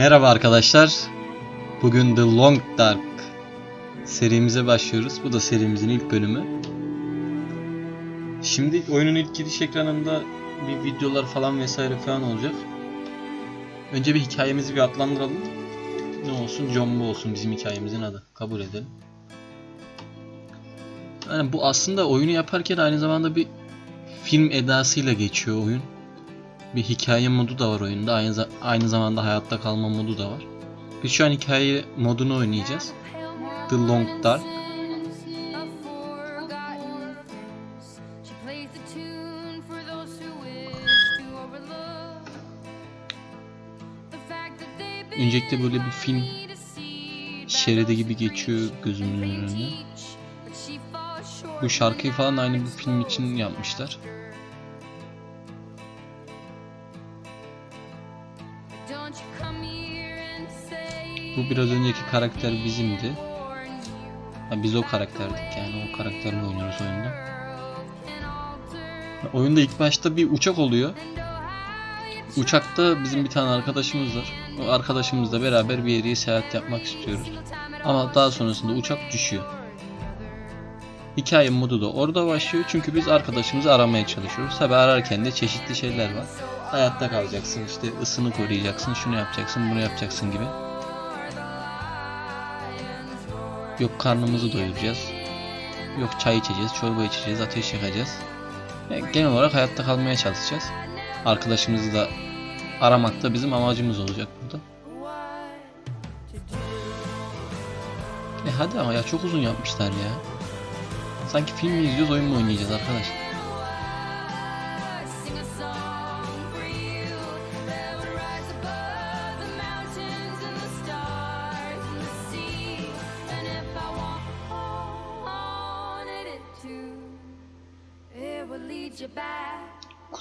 Merhaba arkadaşlar. Bugün The Long Dark serimize başlıyoruz. Bu da serimizin ilk bölümü. Şimdi oyunun ilk giriş ekranında bir videolar falan vesaire falan olacak. Önce bir hikayemizi bir adlandıralım. Ne olsun? Jumbo olsun bizim hikayemizin adı. Kabul edelim. Yani bu aslında oyunu yaparken aynı zamanda bir film edasıyla geçiyor oyun. Bir hikaye modu da var oyunda. Aynı, aynı zamanda hayatta kalma modu da var. Biz şu an hikaye modunu oynayacağız. The Long Dark. Öncelikle böyle bir film şeridi gibi geçiyor gözümün önüne. Bu şarkıyı falan aynı bu film için yapmışlar. Bu biraz önceki karakter bizimdi. Ha, biz o karakterdik yani o karakterle oynuyoruz oyunda. Oyunda ilk başta bir uçak oluyor. Uçakta bizim bir tane arkadaşımız var. O arkadaşımızla beraber bir yere seyahat yapmak istiyoruz. Ama daha sonrasında uçak düşüyor. Hikaye modu da orada başlıyor çünkü biz arkadaşımızı aramaya çalışıyoruz. Tabi ararken de çeşitli şeyler var. Hayatta kalacaksın, işte ısını koruyacaksın, şunu yapacaksın, bunu yapacaksın gibi. Yok karnımızı doyuracağız. Yok çay içeceğiz, çorba içeceğiz, ateş yakacağız. Yani genel olarak hayatta kalmaya çalışacağız. Arkadaşımızı da aramak da bizim amacımız olacak burada. E hadi ama ya çok uzun yapmışlar ya. Sanki film mi izliyoruz, oyun mu oynayacağız arkadaş?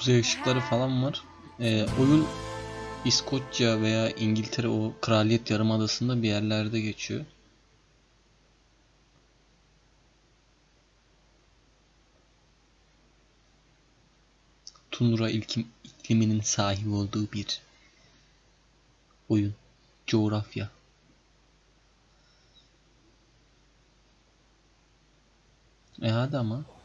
Kuzey ışıkları falan var. Ee, oyun İskoçya veya İngiltere o Kraliyet Yarımadası'nda bir yerlerde geçiyor. Tundra ilkim, ikliminin sahibi olduğu bir oyun. Coğrafya. E hadi ama.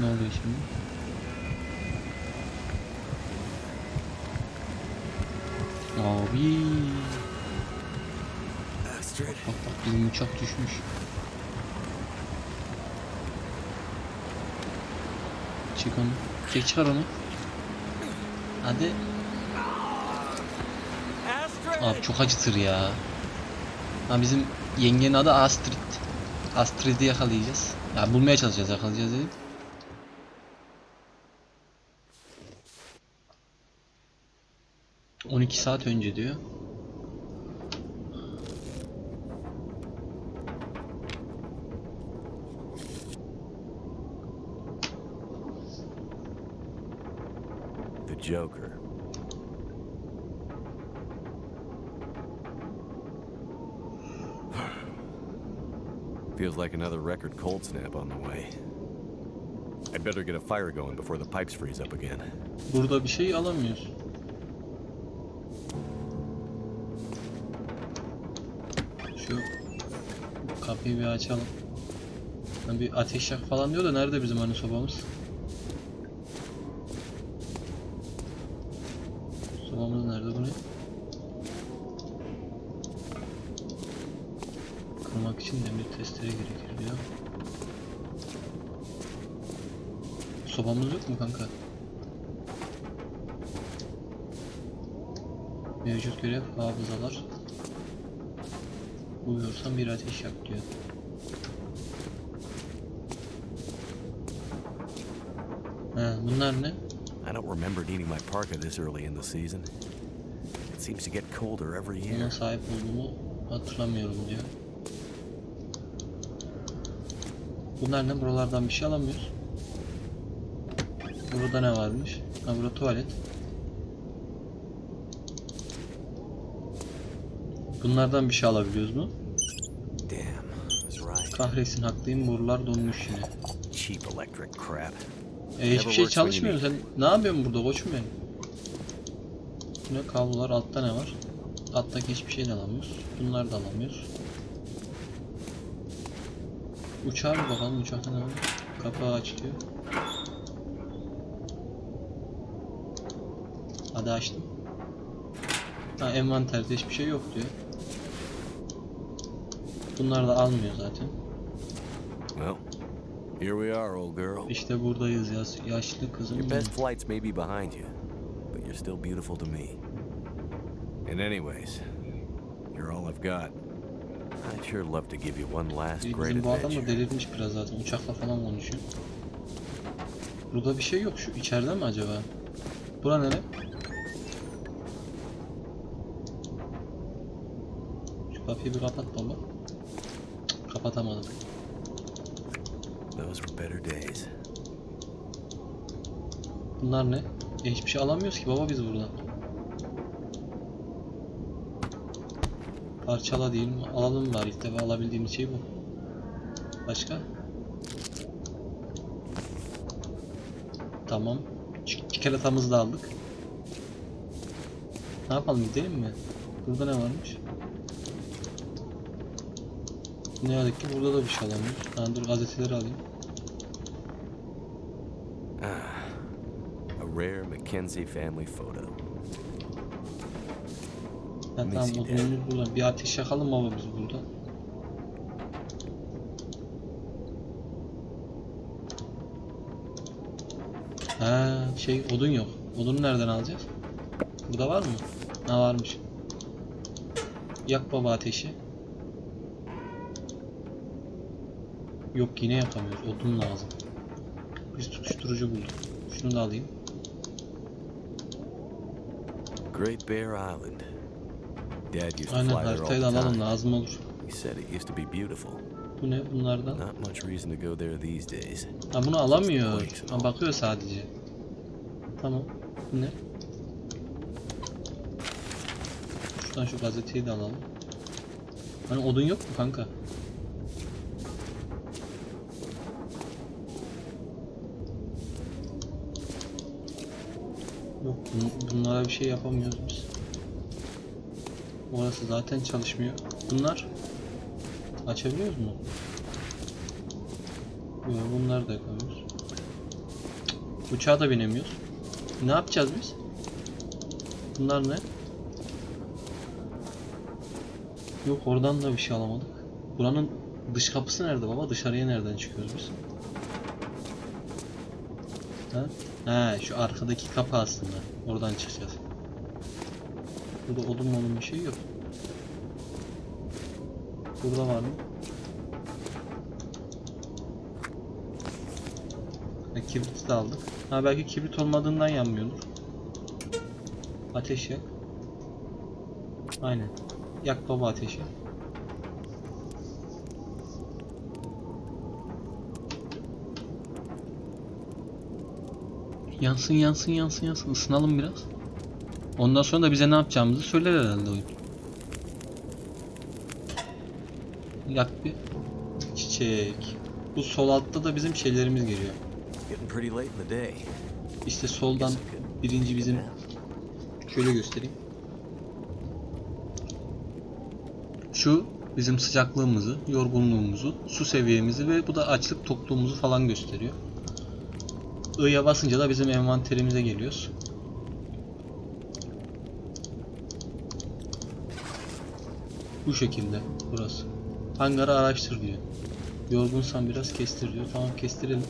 Ne oluyor şimdi? Abi. Bak bak bizim uçak düşmüş. Çık onu. Çek çıkar onu. Hadi. Abi çok acıtır ya. Ha bizim yengenin adı Astrid. Astrid'i yakalayacağız. Ya bulmaya çalışacağız yakalayacağız dedik. ...12 saat önce diyor. The Joker. Feels like another record cold snap on the way. I'd better get a fire going before the pipes freeze up again. Burada bir şey alamıyoruz. Şu kapıyı bir açalım. Lan bir ateş yak falan diyor da nerede bizim hani sobamız? Sobamız nerede bu ne? Kırmak için demir testere gerekir diyor. Sobamız yok mu kanka? Mevcut görev hafızalar. Uyuyorsan bir ateş yak diyor. Ha, bunlar ne? I don't remember needing my parka this early in the season. It seems to get colder every Buna year. sahip olduğumu hatırlamıyorum diyor. Bunlar ne? Buralardan bir şey alamıyoruz. Burada ne varmış? Ha burada tuvalet. Bunlardan bir şey alabiliyoruz mu? Damn, I was right. Kahretsin haklıyım borular donmuş yine. Cheap electric crap. E, hiçbir şey çalışmıyor. Sen ne yapıyorsun burada koçum benim? Ne kablolar altta ne var? Alttaki hiçbir şey alamıyoruz. Bunları da alamıyoruz. Uçağa bir bakalım uçakta ne var? Kapağı açılıyor. Hadi açtım. Ha envanterde hiçbir şey yok diyor. Bunlar da almıyor zaten. Well, here we are, old girl. İşte buradayız ya yaşlı kızım. Your best flights may be behind you, but you're still beautiful to me. And anyways, you're all I've got. I'd sure love to give you one last great bu adam da delirmiş biraz zaten. Uçakla falan konuşuyor. Burada bir şey yok. Şu içeride mi acaba? Bura nere? Şu kapıyı bir kapat baba. Kapatamadım. Those were better days. Bunlar ne? E, hiçbir şey alamıyoruz ki baba biz buradan. Parçala mi? Alalım bari ilk defa alabildiğimiz şey bu. Başka? Tamam. Ç- Çikolatamızı da aldık. Ne yapalım gidelim mi? Burada ne varmış? Ne yazık ki burada da bir şey alamıyoruz. Ha, dur gazeteleri alayım. A rare Mackenzie family photo. Ha, tamam Neyse, odunumuz burada. Bir ateş yakalım baba biz burada. Ha şey odun yok. Odunu nereden alacağız? Burada var mı? Ha varmış. Yak baba ateşi. Yok yine yakamıyoruz. Odun lazım. Biz tutuşturucu bulduk. Şunu da alayım. Great Bear Island. Dad used to Aynen fly there all haritayı da the alalım time. lazım olur. He said it used to be beautiful. Bu ne bunlardan? Not much reason to go there these days. Ha bunu alamıyor. Ha bakıyor sadece. Tamam. Bu ne? Şuradan şu gazeteyi de alalım. Hani odun yok mu kanka? Bir şey yapamıyoruz biz. Orası zaten çalışmıyor. Bunlar açabiliyoruz mu? Yok bunları da yapamıyoruz. Uçağa da binemiyoruz. Ne yapacağız biz? Bunlar ne? Yok oradan da bir şey alamadık. Buranın dış kapısı nerede baba? Dışarıya nereden çıkıyoruz biz? Ha? Ha şu arkadaki kapı aslında. Oradan çıkacağız. Burada odun molun bir şey yok. Burada var mı? Ha, kibrit de aldık. Ha belki kibrit olmadığından yanmıyordur. Ateş yak. Aynen. Yak baba ateşi. Yansın yansın yansın yansın ısınalım biraz. Ondan sonra da bize ne yapacağımızı söyler herhalde oyun. Yak bir çiçek. Bu sol altta da bizim şeylerimiz geliyor. İşte soldan birinci bizim şöyle göstereyim. Şu bizim sıcaklığımızı, yorgunluğumuzu, su seviyemizi ve bu da açlık tokluğumuzu falan gösteriyor. I'ya basınca da bizim envanterimize geliyoruz. Bu şekilde burası. Hangarı araştır diyor. Yorgunsan biraz kestir diyor. Tamam kestirelim.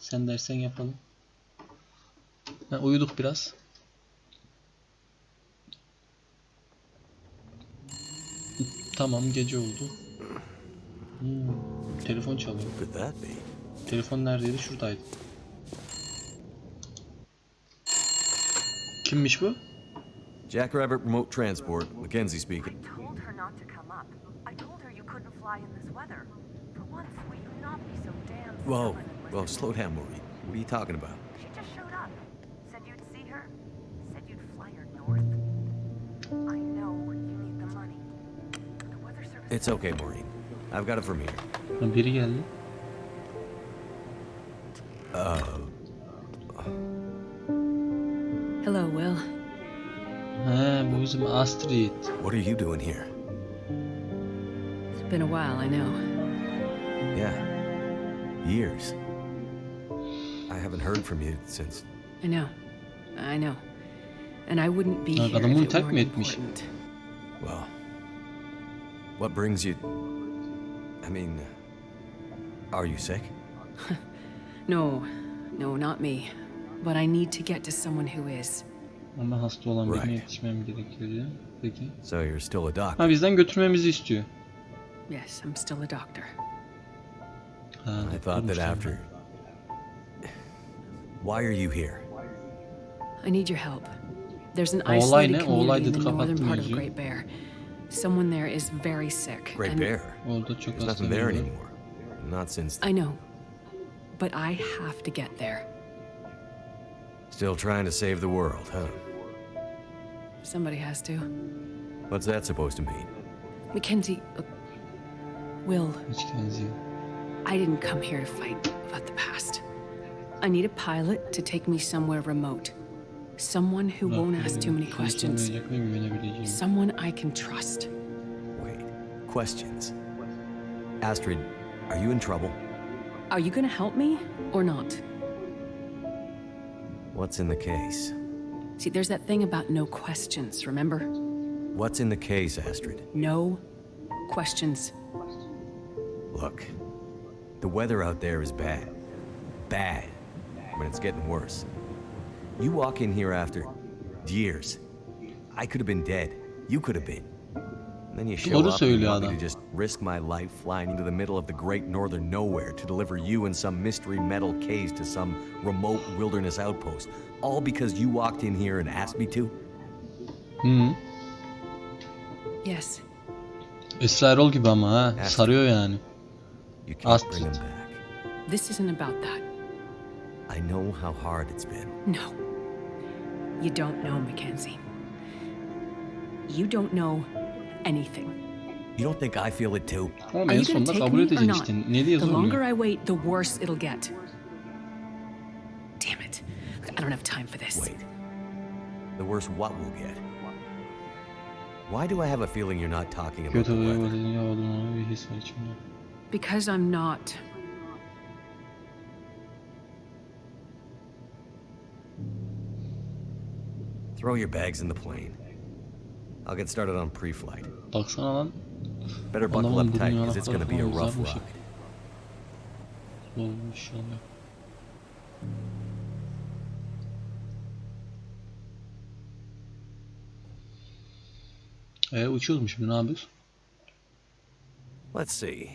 Sen dersen yapalım. Ha, uyuduk biraz. Tamam gece oldu. Hmm, telefon çalıyor. Telefon neredeydi? Şuradaydı. Kimmiş bu? Jackrabbit Remote Transport, Mackenzie speaking. I told her not to come up. I told her you couldn't fly in this weather. For once, will you not be so damn Whoa, stubborn whoa, listen? slow down, Maureen. What are you talking about? She just showed up. Said you'd see her. Said you'd fly her north. I know you need the money. The weather service. It's okay, Maureen. I've got it from here. Ha, biri geldi. He bu bizim Astrid. What are you doing here? It's been a while, I know. Yeah. Years. I haven't heard from you since. I know. I know. And I wouldn't be here adamı if it weren't important. Well. What brings you. I mean. Are you sick? No, no, not me. But I need to get to someone who is. Ama hasta olan birine Right. yetişmem gerekiyor diyor. Peki. So you're still a doctor? Ha bizden götürmemizi istiyor. Yes, I'm still a doctor. Ha, I thought that doktormuş after. Why are you here? I need your help. There's an Olay isolated ne? community in dedi, the northern kapattım part of yüzüğü. Great Bear. Someone there is very sick. Great and Bear. Orada çok There's hasta nothing there var. anymore. Not since. I know. But I have to get there. Still trying to save the world, huh? Somebody has to. What's that supposed to mean? Mackenzie, uh, Will, Hiç kendisi. I didn't come here to fight about the past. I need a pilot to take me somewhere remote. Someone who won't ask too many questions. sormayacak ve güvenebileceğim. Someone I can trust. Wait. Questions. Astrid, are you in trouble? Are you gonna help me or not? What's in the case? See, there's that thing about no questions, remember? What's in the case, Astrid? No questions. Look, the weather out there is bad. Bad. I mean, it's getting worse. You walk in here after years. I could have been dead. You could have been. And then you show Doğru up and you want me adam. to just risk my life flying into the middle of the great northern nowhere to deliver you in some mystery metal case to some remote wilderness outpost. All because you walked in here and asked me to? Hmm. Yes, Esra Erol gibi ama ha. Astrid. Sarıyor yani. You can't bring him back. this isn't about that. I know how hard it's been. No. You don't know, Mackenzie. You don't know anything. You don't think I feel it too? Ama Are en you gonna sonunda take kabul me or not? işte. Ne diye The longer zorluyor? I wait, the worse it'll get. Damn it. I don't have time for this. Wait. The worse what we'll get? Why do I have a feeling you're not talking about Kötü the oluyor weather? dediğin olduğunu bir his var içimde. Because I'm not. Throw your bags in the plane. I'll get started on pre-flight. Baksana lan. Better buckle up tight because it's going to be a rough ride. Olmuş oluyor. E uçuyoruz mu şimdi ne yapıyoruz? Let's see.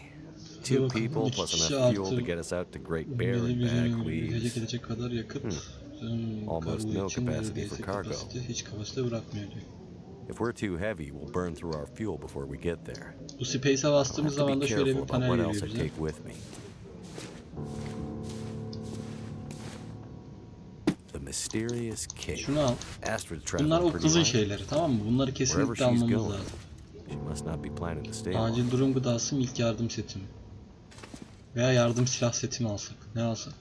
Two people plus enough fuel to get us out to Great Bear and back leaves. kadar yakıt. Hmm, Almost no capacity for cargo. hiç kapasite bırakmıyor diyor. If we're too heavy, we'll burn through our fuel before we get there. Bu Space'e bastığımız zaman da şöyle bir panel geliyor bize. take with me. The mysterious cave. Şunu al. Bunlar o kızın şeyleri tamam mı? Bunları kesinlikle almamız lazım. she must not be planning to stay long. Acil durum gıdası mı ilk yardım seti mi? Veya yardım silah seti mi alsak? Ne alsak?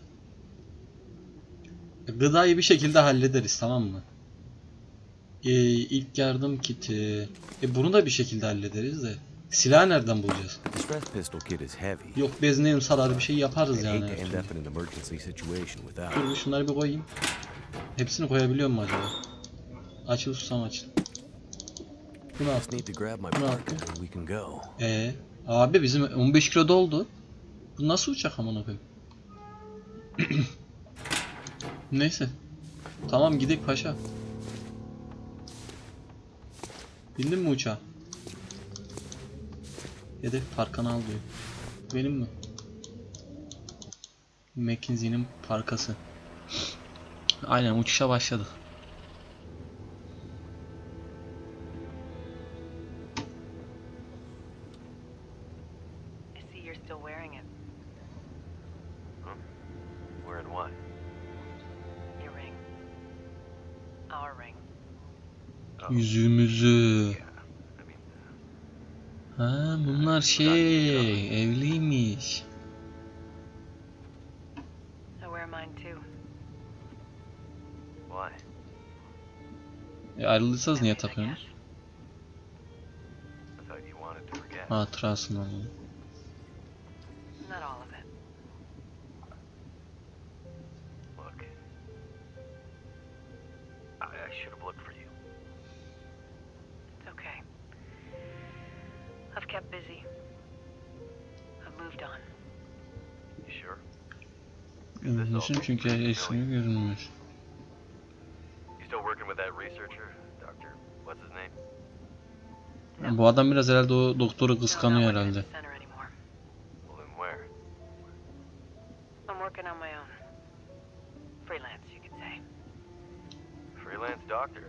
Gıdayı bir şekilde hallederiz tamam mı? Ee, ilk yardım kiti. E bunu da bir şekilde hallederiz de. Silah nereden bulacağız? Yok bezneyim sarar bir şey yaparız yani. Dur bir şunları bir koyayım. Hepsini koyabiliyor mu acaba? Açıl susam açıl. Bunu we can go. Ee, abi bizim 15 kilo doldu. Bu nasıl uçak amına koyayım? Neyse. Tamam gidelim paşa. Bindin mi uçağa? Hedef parkanı al diyor. Benim mi? Mackenzie'nin parkası. Aynen uçuşa başladık. I see you're still wearing it. Wearing what? Your ring. Our ring. Yüzüğümüzü. I mean, Ha bunlar şey evliymiş. I wear mine too. why? E ayrıldıysanız niye takıyorsunuz? I thought you wanted to forget. Hatırasını alalım. Not all researcher? Doctor, what's his name? Bu adam biraz herhalde o doktoru kıskanıyor herhalde. the center anymore. Well, then where? I'm working on my own. Freelance, you could say. Freelance doctor.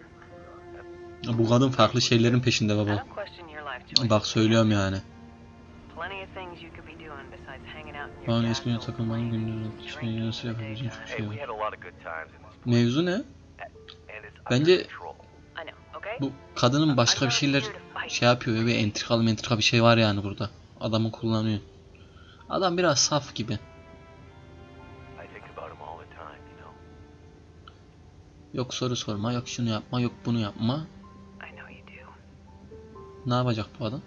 Bu kadın farklı şeylerin peşinde baba. Bak söylüyorum yani. Plenty of things you could be doing besides hanging out in your Bana castle, ismine takılmanın drinking düşünmeyi nasıl yapabileceğim çok şey var. Mevzu ne? Bence- under control. I know, okay? Bu kadının başka bir şeyler şey yapıyor ve bir entrikalı mentrika bir şey var yani burada. Adamı kullanıyor. Adam biraz saf gibi. Yok soru sorma, yok şunu yapma, yok bunu yapma. Ne yapacak bu adam?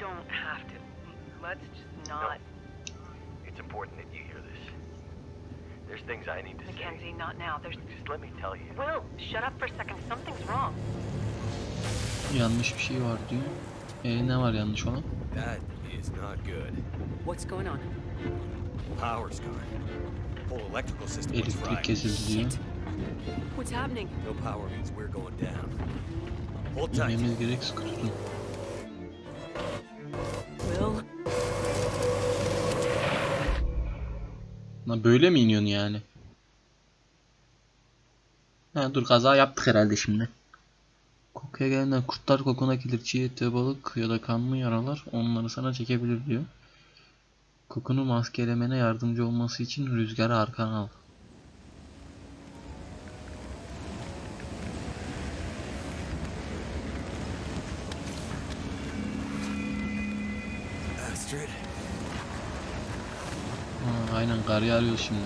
Don't have to. Let's just not. It's important that you hear this. There's things I need to Mackenzie, say. not now. There's. Just let me tell you. Will, shut up for a second. Something's wrong. Yanlış bir şey var diyor. E ne var yanlış olan? That is not good. What's going on? Power's gone. Whole electrical system was fried. kesildi diyor. What's happening? No power means we're going down. Hold tight. Yememiz gerek sıkı tutun. Lan böyle mi iniyorsun yani? Ha dur kaza yaptık herhalde şimdi. Kokuya gelenden kurtlar kokuna gelir çiğ et ve balık ya da kanlı yaralar onları sana çekebilir diyor. Kokunu maskelemene yardımcı olması için rüzgarı arkana al. Astrid. Ha, aynen kar yağıyor şimdi.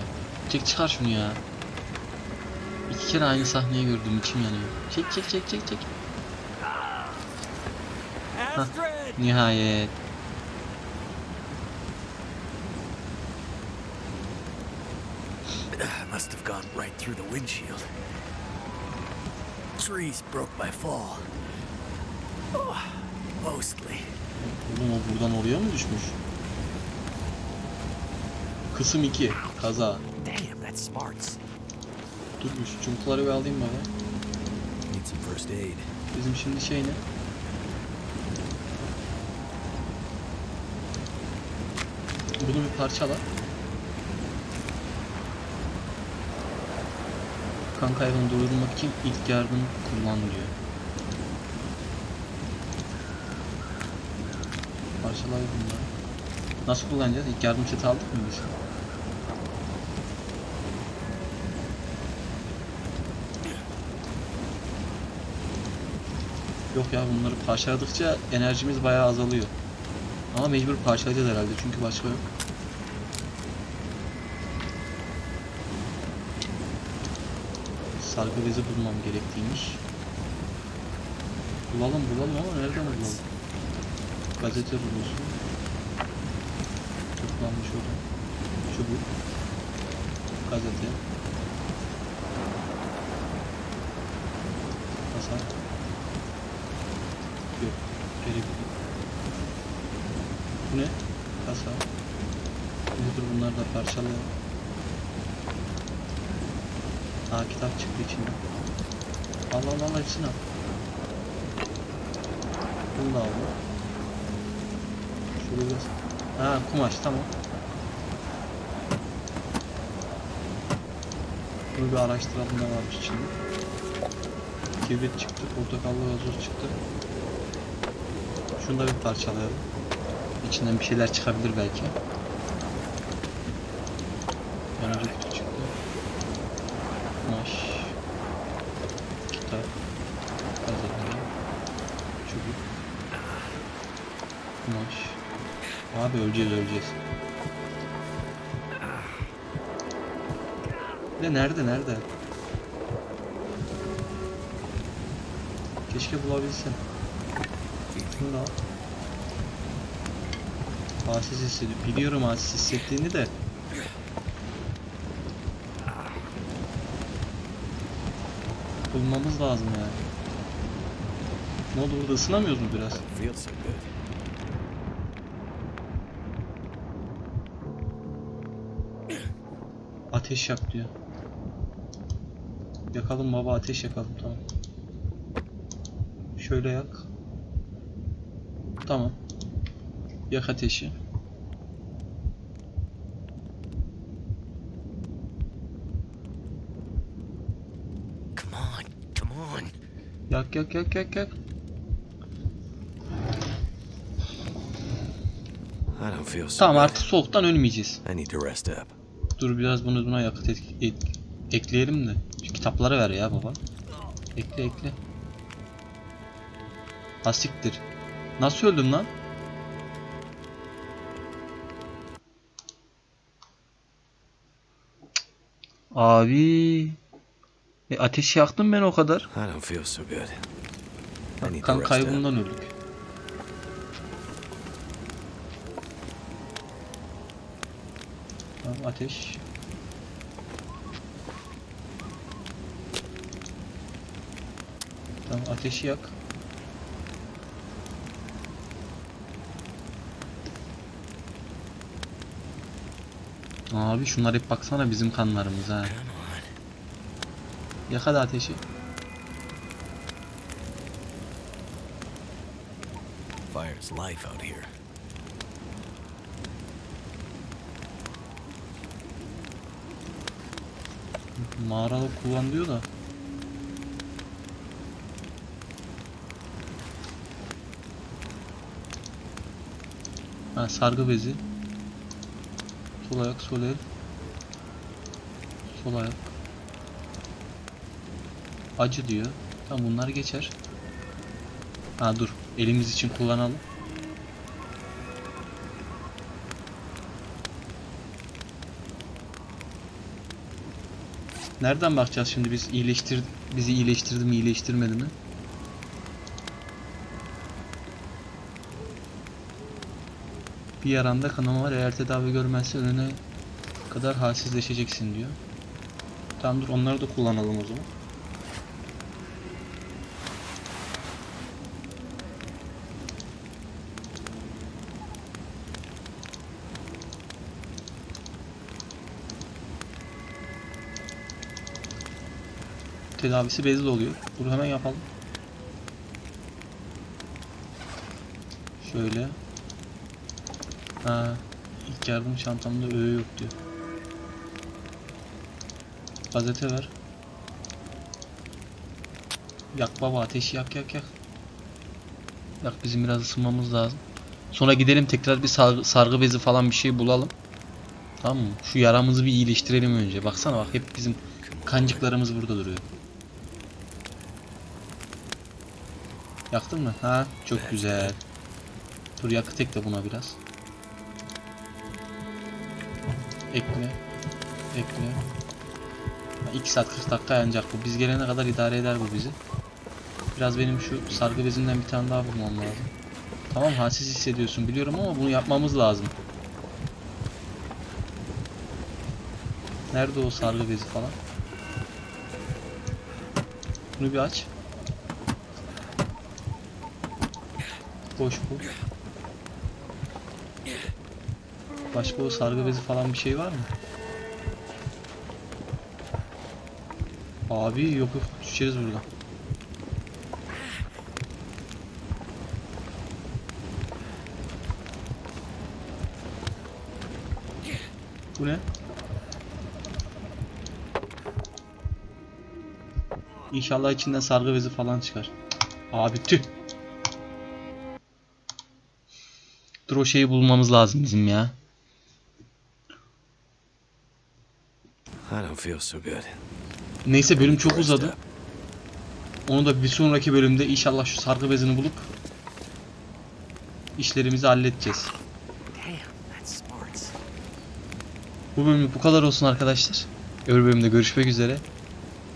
Çek çıkar şunu ya. İki kere aynı sahneyi gördüm içim yanıyor. Çek çek çek çek çek. Astrid! Nihayet. Must have gone right through the windshield. Trees broke my fall. Oh, mostly. Oğlum o buradan oraya mı düşmüş? Kısım 2. Kaza. Dur şu çubukları bir alayım baba. Bizim şimdi şey ne? Bunu bir parçala. Kan kaybını durdurmak için ilk yardım kullan diyor. Parçalayalım bunları. Nasıl kullanacağız? İlk yardım seti aldık mı biz? Yok ya bunları parçaladıkça enerjimiz bayağı azalıyor. Ama mecbur parçalayacağız herhalde çünkü başka yok. Sargı bezi bulmam gerekliymiş. Bulalım bulalım ama nereden bulalım? Gazete rulosu. Toplanmış olan. Çubuk. Gazete. Hasan. Yok. Gerek yok. Bu ne? Kasa. Nedir bunlar da parçalayalım. Aa kitap çıktı içinden. Al al al hepsini al. Bunu da aldım. Biraz. Ha kumaş tamam. Bunu bir araştıralım ne varmış içinde. Kibrit çıktı, portakallı gazoz çıktı. Şunu da bir parçalayalım. İçinden bir şeyler çıkabilir belki. Kutu çıktı. Kumaş. Kitap. Gazete. Çubuk. Kumaş. Abi öleceğiz öleceğiz. De nerede nerede? Keşke bulabilsem. Şunu da al. Halsiz hissediyor. Biliyorum halsiz hissettiğini de. Bulmamız lazım yani. Ne oldu burada ısınamıyoruz mu biraz? Ateş yak diyor. Yakalım baba ateş yakalım tamam. Şöyle yak. Tamam. Yak ateşi. Come on, come on. Yak yak yak yak yak. I don't feel so Tamam artık soğuktan ölmeyeceğiz. I need to rest up. Dur biraz bunu buna yakıt et- ek- ekleyelim de. Şu kitapları ver ya baba. Ekle ekle. Asiktir. Nasıl öldüm lan? Abi. E ateş yaktım ben o kadar. I don't feel so good. I need to Kan rest up. kaybından öldük. Tamam ateş. Tamam ateşi yak. Abi şunlar hep baksana bizim kanlarımız ha. Come on. Yak hadi ateşi. Fire's life out here. Mağarada kullan diyor da. Ha, sargı bezi. Sol ayak, sol el. Sol ayak. Acı diyor. Tamam bunlar geçer. Ha dur. Elimiz için kullanalım. Nereden bakacağız şimdi biz iyileştir bizi iyileştirdi mi iyileştirmedi mi? Bir yaranda kanama var eğer tedavi görmezse ölene kadar halsizleşeceksin diyor. Tamam dur onları da kullanalım o zaman. Tedavisi bezli oluyor. Dur hemen yapalım. Şöyle. Ha, ilk yardım çantamda öğe yok diyor. Gazete ver. Yak baba ateşi yak yak yak. Yak bizim biraz ısınmamız lazım. Sonra gidelim tekrar bir sargı, sargı bezi falan bir şey bulalım. Tamam mı? Şu yaramızı bir iyileştirelim önce. Baksana bak hep bizim kancıklarımız burada duruyor. Yaktın mı? Ha, çok güzel. Dur yakıt ekle buna biraz. Ekle. Ekle. 2 saat 40 dakika yanacak bu. Biz gelene kadar idare eder bu bizi. Biraz benim şu sargı bezinden bir tane daha bulmam lazım. Tamam halsiz hissediyorsun biliyorum ama bunu yapmamız lazım. Nerede o sargı bezi falan? Bunu bir aç. Boş bu. Başka o sargı bezi falan bir şey var mı? Abi yok yok düşeriz buradan. Bu ne? İnşallah içinden sargı bezi falan çıkar. Abi tüh. Dur o şeyi bulmamız lazım bizim ya. I don't feel so good. Neyse bölüm çok uzadı. Onu da bir sonraki bölümde inşallah şu sargı bezini bulup işlerimizi halledeceğiz. Bu bölüm bu kadar olsun arkadaşlar. Öbür bölümde görüşmek üzere.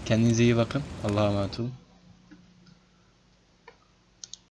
Kendinize iyi bakın. Allah'a emanet olun.